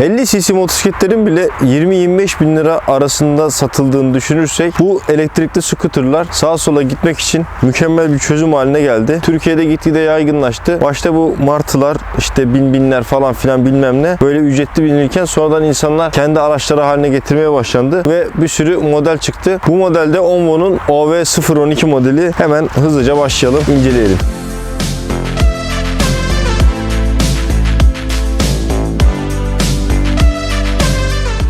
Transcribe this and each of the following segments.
50 cc motosikletlerin bile 20-25 bin lira arasında satıldığını düşünürsek bu elektrikli scooterlar sağa sola gitmek için mükemmel bir çözüm haline geldi. Türkiye'de gitgide yaygınlaştı. Başta bu martılar işte bin binler falan filan bilmem ne böyle ücretli binilirken sonradan insanlar kendi araçları haline getirmeye başlandı ve bir sürü model çıktı. Bu modelde Onvo'nun OV012 modeli hemen hızlıca başlayalım inceleyelim.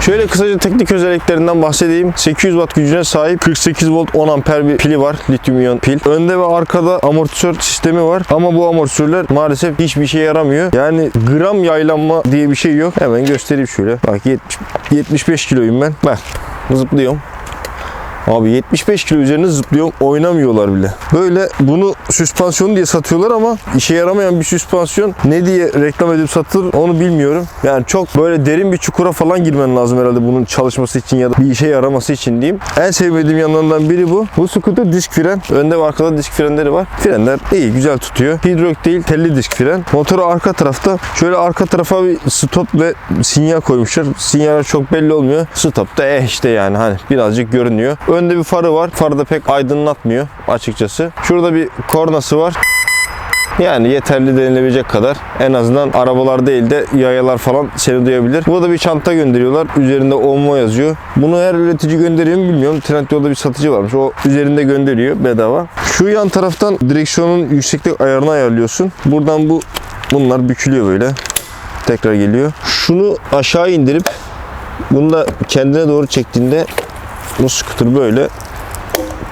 Şöyle kısaca teknik özelliklerinden bahsedeyim. 800 watt gücüne sahip 48 volt 10 amper bir pili var. Lityum iyon pil. Önde ve arkada amortisör sistemi var. Ama bu amortisörler maalesef hiçbir işe yaramıyor. Yani gram yaylanma diye bir şey yok. Hemen göstereyim şöyle. Bak 70, 75 kiloyum ben. Bak zıplıyorum. Abi 75 kilo üzerine zıplıyor oynamıyorlar bile. Böyle bunu süspansiyon diye satıyorlar ama işe yaramayan bir süspansiyon ne diye reklam edip satılır onu bilmiyorum. Yani çok böyle derin bir çukura falan girmen lazım herhalde bunun çalışması için ya da bir işe yaraması için diyeyim. En sevmediğim yanlarından biri bu. Bu scooter disk fren. Önde ve arkada disk frenleri var. Frenler iyi güzel tutuyor. Hidrolik değil telli disk fren. Motoru arka tarafta şöyle arka tarafa bir stop ve sinyal koymuşlar. Sinyaller çok belli olmuyor. Stop da eh işte yani hani birazcık görünüyor. Önde bir farı var. Farı da pek aydınlatmıyor açıkçası. Şurada bir kornası var. Yani yeterli denilebilecek kadar. En azından arabalar değil de yayalar falan seni duyabilir. Burada bir çanta gönderiyorlar. Üzerinde Onvo yazıyor. Bunu her üretici gönderiyor mu bilmiyorum. Trendyol'da bir satıcı varmış. O üzerinde gönderiyor bedava. Şu yan taraftan direksiyonun yükseklik ayarını ayarlıyorsun. Buradan bu bunlar bükülüyor böyle. Tekrar geliyor. Şunu aşağı indirip bunu da kendine doğru çektiğinde bu scooter böyle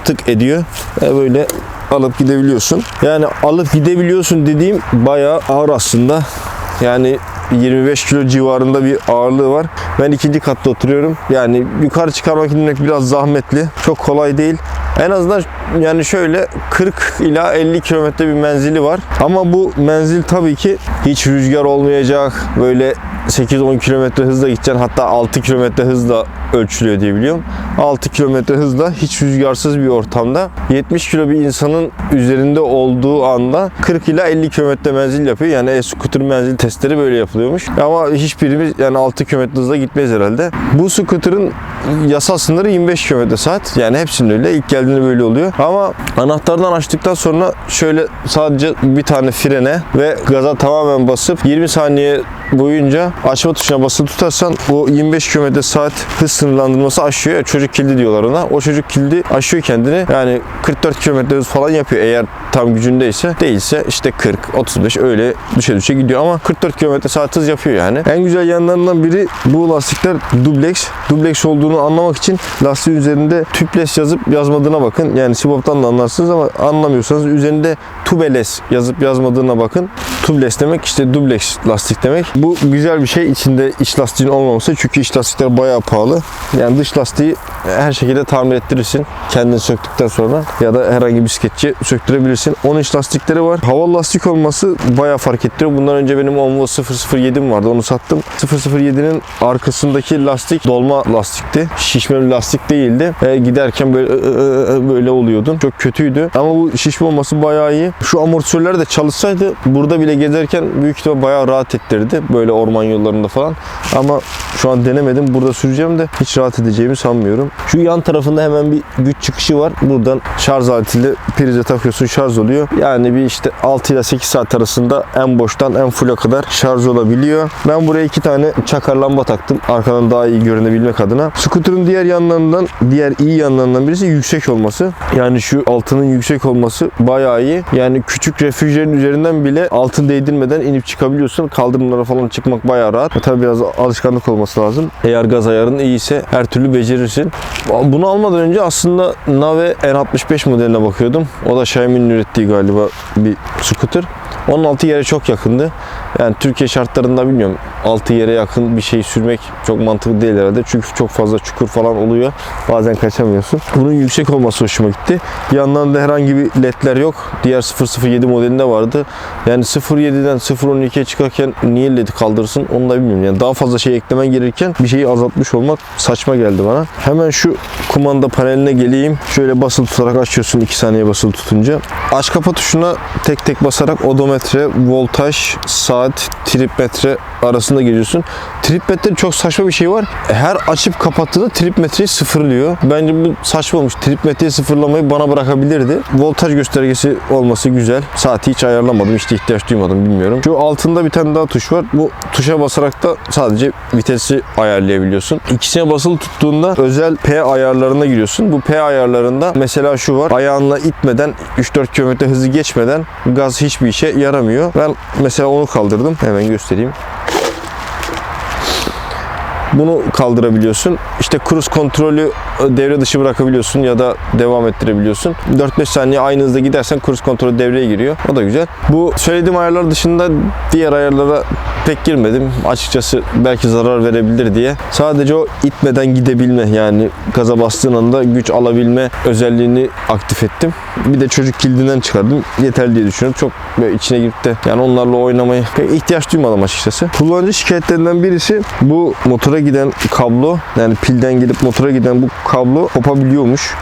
tık ediyor ve böyle alıp gidebiliyorsun. Yani alıp gidebiliyorsun dediğim bayağı ağır aslında. Yani 25 kilo civarında bir ağırlığı var. Ben ikinci katta oturuyorum. Yani yukarı çıkarmak inmek biraz zahmetli. Çok kolay değil. En azından yani şöyle 40 ila 50 kilometre bir menzili var. Ama bu menzil tabii ki hiç rüzgar olmayacak. Böyle 8-10 kilometre hızla gideceksin. Hatta 6 kilometre hızla ölçülüyor diye biliyorum. 6 kilometre hızla hiç rüzgarsız bir ortamda 70 kilo bir insanın üzerinde olduğu anda 40 ila 50 kilometre menzil yapıyor. Yani e-scooter menzil testleri böyle yapılıyormuş. Ama hiçbirimiz yani 6 kilometre hızla gitmeyiz herhalde. Bu scooter'ın yasal sınırı 25 km saat. Yani hepsinin öyle. İlk geldiğinde böyle oluyor. Ama anahtardan açtıktan sonra şöyle sadece bir tane frene ve gaza tamamen basıp 20 saniye boyunca açma tuşuna basılı tutarsan bu 25 km saat hız sınırlandırması aşıyor. Ya, çocuk kilidi diyorlar ona. O çocuk kilidi aşıyor kendini. Yani 44 km hız falan yapıyor eğer tam gücündeyse. Değilse işte 40, 35 öyle düşe düşe gidiyor ama 44 km saat hız yapıyor yani. En güzel yanlarından biri bu lastikler dubleks. Dubleks olduğunu anlamak için lastiğin üzerinde tüples yazıp yazmadığına bakın. Yani siboptan da anlarsınız ama anlamıyorsanız üzerinde tubeles yazıp yazmadığına bakın. Tubeless demek işte dubleks lastik demek. Bu güzel bir şey içinde iç lastiğin olmaması çünkü iç lastikler bayağı pahalı. Yani dış lastiği her şekilde tamir ettirirsin kendin söktükten sonra ya da herhangi bir bisikletçi söktürebilirsin. 10 inç lastikleri var. Havalı lastik olması bayağı fark ettiriyor. Bundan önce benim Onvo 007'm vardı onu sattım. 007'nin arkasındaki lastik dolma lastikti. Şişme lastik değildi. E, giderken böyle ı, ı, böyle oluyordun. Çok kötüydü. Ama bu şişme olması bayağı iyi. Şu amortisörler de çalışsaydı burada bile gezerken büyük ihtimal bayağı rahat ettirirdi. Böyle orman yollarında falan. Ama şu an denemedim. Burada süreceğim de hiç rahat edeceğimi sanmıyorum. Şu yan tarafında hemen bir güç çıkışı var. Buradan şarj aletiyle prize takıyorsun şarj oluyor. Yani bir işte 6 ile 8 saat arasında en boştan en full'a kadar şarj olabiliyor. Ben buraya iki tane çakar lamba taktım. Arkadan daha iyi görünebilmek adına. Scooter'ın diğer yanlarından, diğer iyi yanlarından birisi yüksek olması. Yani şu altının yüksek olması bayağı iyi. Yani küçük refüjlerin üzerinden bile altın değdirmeden inip çıkabiliyorsun. Kaldırımlara falan çıkmak bayağı rahat. E tabii biraz alışkanlık olması lazım. Eğer gaz ayarın iyiyse her türlü becerirsin. Bunu almadan önce aslında Nave N65 modeline bakıyordum. O da Xiaomi'nin ürettiği galiba bir scooter. Onun altı yere çok yakındı. Yani Türkiye şartlarında bilmiyorum altı yere yakın bir şey sürmek çok mantıklı değil herhalde. Çünkü çok fazla çukur falan oluyor. Bazen kaçamıyorsun. Bunun yüksek olması hoşuma gitti. Yanlarında herhangi bir ledler yok. Diğer 007 modelinde vardı. Yani 07'den 012'ye çıkarken niye ledi kaldırırsın onu da bilmiyorum. Yani daha fazla şey eklemen gerekirken bir şeyi azaltmış olmak saçma geldi bana. Hemen şu kumanda paneline geleyim. Şöyle basılı tutarak açıyorsun 2 saniye basılı tutunca. Aç kapa tuşuna tek tek basarak odometre, voltaj, saat, trip metre arasında giriyorsun. Trip metreleri çok saçma bir şey var. Her açıp kapattığında trip metreyi sıfırlıyor. Bence bu saçmamış. Trip metreyi sıfırlamayı bana bırakabilirdi. Voltaj göstergesi olması güzel. Saati hiç ayarlamadım. Hiç ihtiyaç duymadım bilmiyorum. Şu altında bir tane daha tuş var. Bu tuşa basarak da sadece vitesi ayarlayabiliyorsun. İkisine basılı tuttuğunda özel P ayarlarına giriyorsun. Bu P ayarlarında mesela şu var. Ayağınla itmeden 3-4 km hızı geçmeden gaz hiçbir işe yaramıyor. Ben mesela onu kaldırdım. Hemen göstereyim. Bunu kaldırabiliyorsun. İşte cruise kontrolü e, devre dışı bırakabiliyorsun ya da devam ettirebiliyorsun. 4-5 saniye aynı hızda gidersen cruise kontrolü devreye giriyor. O da güzel. Bu söylediğim ayarlar dışında diğer ayarlara pek girmedim. Açıkçası belki zarar verebilir diye. Sadece o itmeden gidebilme yani gaza bastığın anda güç alabilme özelliğini aktif ettim. Bir de çocuk kilidinden çıkardım. Yeterli diye düşünüyorum. Çok böyle içine girip de yani onlarla oynamaya pek ihtiyaç duymadım açıkçası. Kullanıcı şikayetlerinden birisi bu motora giden kablo yani pilden gidip motora giden bu kablo kopabiliyormuş.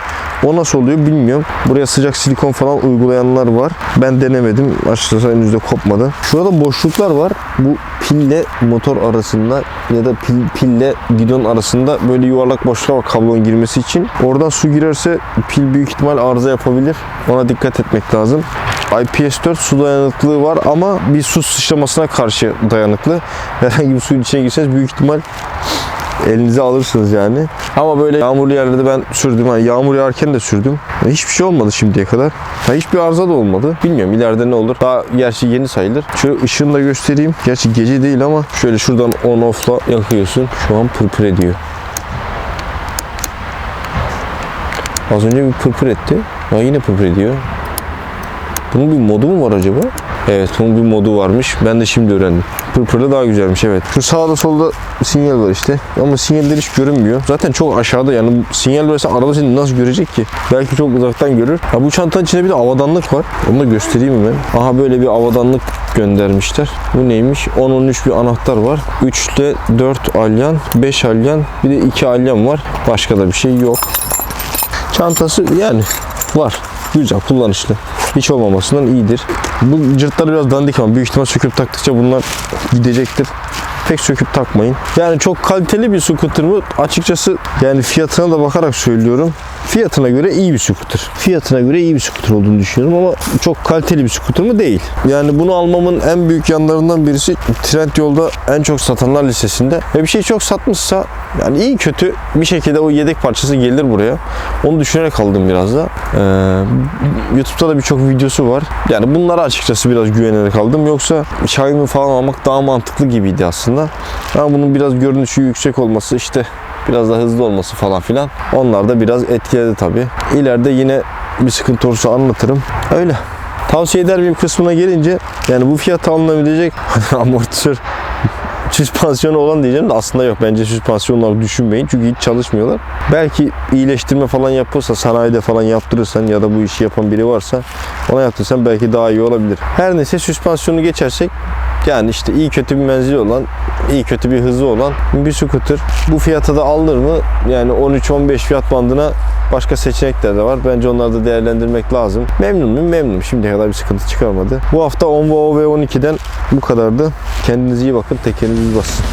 O nasıl oluyor bilmiyorum. Buraya sıcak silikon falan uygulayanlar var. Ben denemedim. Açıkçası henüz de kopmadı. Şurada boşluklar var. Bu pille motor arasında ya da pil, pille gidon arasında böyle yuvarlak boşluklar var kablonun girmesi için. Oradan su girerse pil büyük ihtimal arıza yapabilir. Ona dikkat etmek lazım. IPS4 su dayanıklılığı var ama bir su sıçramasına karşı dayanıklı. Herhangi bir suyun içine girseniz büyük ihtimal elinize alırsınız yani. Ama böyle yağmurlu yerlerde ben sürdüm. Yani yağmur yağarken de sürdüm. Hiçbir şey olmadı şimdiye kadar. Ha, hiçbir arıza da olmadı. Bilmiyorum ileride ne olur. Daha gerçi yeni sayılır. Şöyle ışığını da göstereyim. Gerçi gece değil ama şöyle şuradan on off'la yakıyorsun. Şu an pırpır ediyor. Az önce bir pırpır etti. Ha, yine pırpır ediyor. Bunun bir modu mu var acaba? Evet bunun bir modu varmış. Ben de şimdi öğrendim. Pırpırı daha güzelmiş evet. Şu sağda solda sinyal var işte. Ama sinyaller hiç görünmüyor. Zaten çok aşağıda yani sinyal verse araba seni nasıl görecek ki? Belki çok uzaktan görür. Ha bu çantanın içinde bir de avadanlık var. Onu da göstereyim hemen. Aha böyle bir avadanlık göndermişler. Bu neymiş? 10-13 bir anahtar var. 3 ile 4 alyan, 5 alyan, bir de 2 alyan var. Başka da bir şey yok. Çantası yani var. Güzel, kullanışlı. Hiç olmamasından iyidir. Bu cırtlar biraz dandik ama büyük ihtimal söküp taktıkça bunlar gidecektir. Pek söküp takmayın. Yani çok kaliteli bir scooter mı? Açıkçası yani fiyatına da bakarak söylüyorum. Fiyatına göre iyi bir scooter. Fiyatına göre iyi bir scooter olduğunu düşünüyorum ama çok kaliteli bir scooter mı? Değil. Yani bunu almamın en büyük yanlarından birisi Trendyol'da en çok satanlar listesinde. Ve bir şey çok satmışsa yani iyi kötü bir şekilde o yedek parçası gelir buraya. Onu düşünerek aldım biraz da. Ee, YouTube'da da birçok videosu var. Yani bunlara açıkçası biraz güvenerek aldım. Yoksa Xiaomi falan almak daha mantıklı gibiydi aslında. Ama bunun biraz görünüşü yüksek olması işte biraz daha hızlı olması falan filan. Onlar da biraz etkiledi tabii. İleride yine bir sıkıntı olursa anlatırım. Öyle. Tavsiye eder miyim kısmına gelince yani bu fiyata alınabilecek amortisör süspansiyonu olan diyeceğim de aslında yok. Bence süspansiyonları düşünmeyin çünkü hiç çalışmıyorlar. Belki iyileştirme falan yapılsa, sanayide falan yaptırırsan ya da bu işi yapan biri varsa ona yaptırsan belki daha iyi olabilir. Her neyse süspansiyonu geçersek yani işte iyi kötü bir menzili olan, iyi kötü bir hızı olan bir scooter. Bu fiyata da alınır mı? Yani 13-15 fiyat bandına başka seçenekler de var. Bence onları da değerlendirmek lazım. Memnun muyum? Memnunum. Şimdiye kadar bir sıkıntı çıkarmadı. Bu hafta Onvo OV12'den bu kadardı. Kendinize iyi bakın. Tekeriniz basın.